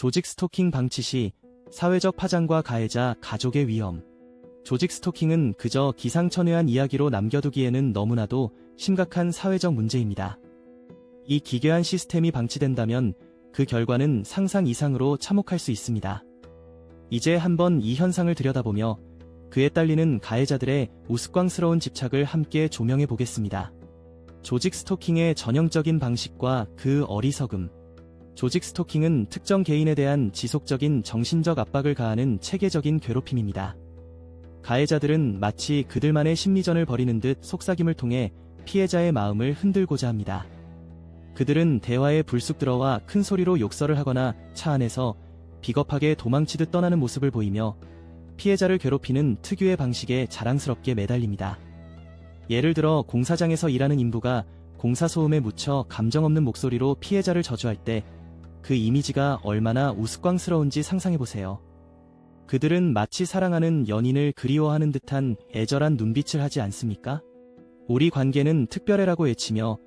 조직 스토킹 방치 시 사회적 파장과 가해자, 가족의 위험. 조직 스토킹은 그저 기상천외한 이야기로 남겨두기에는 너무나도 심각한 사회적 문제입니다. 이 기괴한 시스템이 방치된다면 그 결과는 상상 이상으로 참혹할 수 있습니다. 이제 한번 이 현상을 들여다보며 그에 딸리는 가해자들의 우스꽝스러운 집착을 함께 조명해 보겠습니다. 조직 스토킹의 전형적인 방식과 그 어리석음. 조직 스토킹은 특정 개인에 대한 지속적인 정신적 압박을 가하는 체계적인 괴롭힘입니다. 가해자들은 마치 그들만의 심리전을 벌이는 듯 속삭임을 통해 피해자의 마음을 흔들고자 합니다. 그들은 대화에 불쑥 들어와 큰 소리로 욕설을 하거나 차 안에서 비겁하게 도망치듯 떠나는 모습을 보이며 피해자를 괴롭히는 특유의 방식에 자랑스럽게 매달립니다. 예를 들어 공사장에서 일하는 인부가 공사 소음에 묻혀 감정 없는 목소리로 피해자를 저주할 때 그 이미지가 얼마나 우스꽝스러운지 상상해보세요. 그들은 마치 사랑하는 연인을 그리워하는 듯한 애절한 눈빛을 하지 않습니까? 우리 관계는 특별해라고 외치며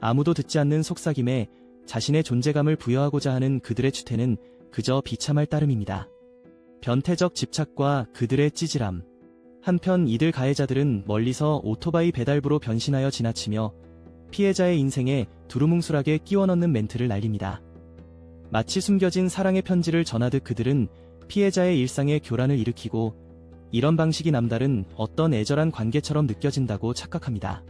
아무도 듣지 않는 속삭임에 자신의 존재감을 부여하고자 하는 그들의 추태는 그저 비참할 따름입니다. 변태적 집착과 그들의 찌질함. 한편 이들 가해자들은 멀리서 오토바이 배달부로 변신하여 지나치며 피해자의 인생에 두루뭉술하게 끼워 넣는 멘트를 날립니다. 마치 숨겨진 사랑의 편지를 전하듯 그들은 피해자의 일상에 교란을 일으키고 이런 방식이 남다른 어떤 애절한 관계처럼 느껴진다고 착각합니다.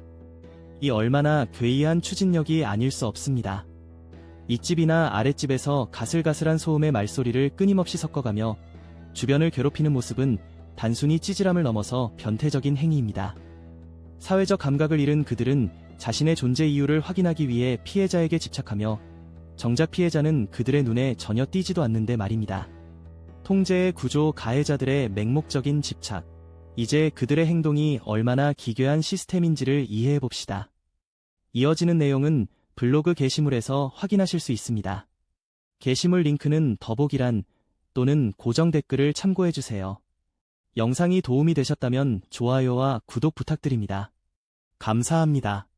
이 얼마나 괴이한 추진력이 아닐 수 없습니다. 윗집이나 아랫집에서 가슬가슬한 소음의 말소리를 끊임없이 섞어가며 주변을 괴롭히는 모습은 단순히 찌질함을 넘어서 변태적인 행위입니다. 사회적 감각을 잃은 그들은 자신의 존재 이유를 확인하기 위해 피해자에게 집착하며 정작 피해자는 그들의 눈에 전혀 띄지도 않는데 말입니다. 통제의 구조 가해자들의 맹목적인 집착. 이제 그들의 행동이 얼마나 기괴한 시스템인지를 이해해 봅시다. 이어지는 내용은 블로그 게시물에서 확인하실 수 있습니다. 게시물 링크는 더보기란 또는 고정 댓글을 참고해 주세요. 영상이 도움이 되셨다면 좋아요와 구독 부탁드립니다. 감사합니다.